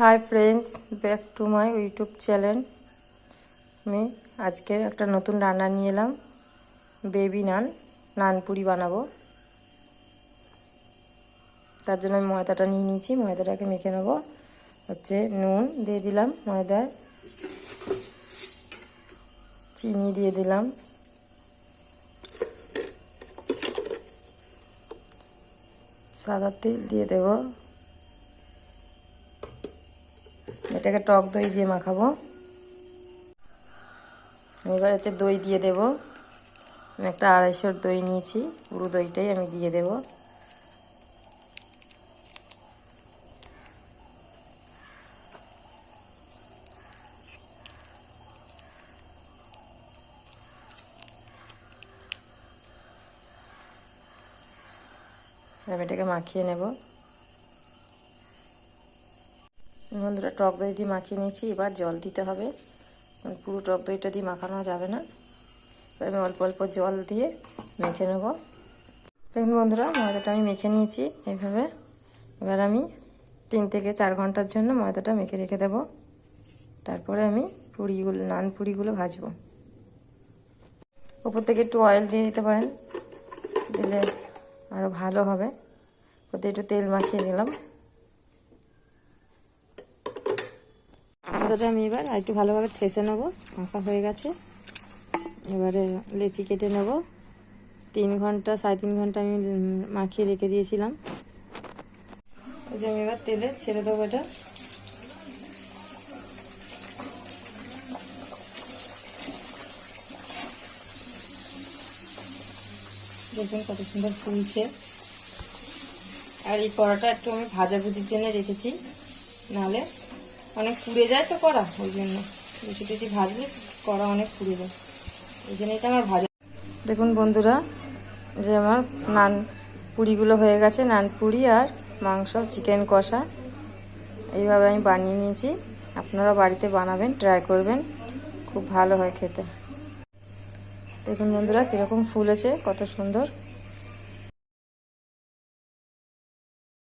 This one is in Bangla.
Hi friends back to my YouTube channel আমি আজকে একটা নতুন রান্না নিয়ে এলাম। বেবি নান নানপুরি বানাবো। তার জন্য আমি ময়দাটা নিয়ে নিয়েছি। ময়দাটাকে মেখে নেব। হচ্ছে নুন দিয়ে দিলাম ময়দার। চিনি দিয়ে দিলাম। সাদা তেল দিয়ে দেবো। এটাকে টক দই দিয়ে মাখাবো। এবার এতে দই দিয়ে দেব। আমি একটা আড়াইশোর দই নিয়েছি, পুরো দইটাই আমি দিয়ে দেব। আমি এটাকে মাখিয়ে নেব। বন্ধুরা, টক দই দিয়ে মাখিয়ে নিয়েছি। এবার জল দিতে হবে। পুরো টক দইটা দিয়ে মাখানো যাবে না। এবার আমি অল্প অল্প জল দিয়ে মেখে নেব। দেখুন বন্ধুরা, ময়দাটা আমি মেখে নিয়েছি এইভাবে। এবার আমি তিন থেকে চার ঘণ্টার জন্য ময়দাটা মেখে রেখে দেব। তারপরে আমি পুরিগুলো, নান পুরিগুলো ভাজবো। ওপর থেকে একটু অয়েল দিয়ে দিতে পারেন। দিলে আরও ভালো হবে। ওতে একটু তেল মাখিয়ে নিলাম। মশলাটা আমি এবার আর একটু ভালোভাবে থেসে নেব। মাখা হয়ে গেছে। এবারে লেচি কেটে নেব। তিন ঘণ্টা, সাড়ে তিন ঘণ্টা আমি মাখিয়ে রেখে দিয়েছিলাম। যে আমি এবার তেলে ছেড়ে দেবো এটা। দেখুন কত সুন্দর ফুলছে। আর এই কড়াটা একটু আমি ভাজাভুজির জন্য রেখেছি। নাহলে অনেক পুড়ে যায় তো কড়া, ওই জন্য। লুচি টুচি ভাজলে কড়া অনেক পুড়ে যায়। ওই জন্য এটা আমার ভাজা। দেখুন বন্ধুরা, যে আমার নান পুরিগুলো হয়ে গেছে, নান পুরি আর মাংস চিকেন কষা। এইভাবে আমি বানিয়ে নিয়েছি। আপনারা বাড়িতে বানাবেন ট্রাই করবেন। খুব ভালো হয় খেতে। দেখুন বন্ধুরা, কীরকম ফুলেছে, কত সুন্দর।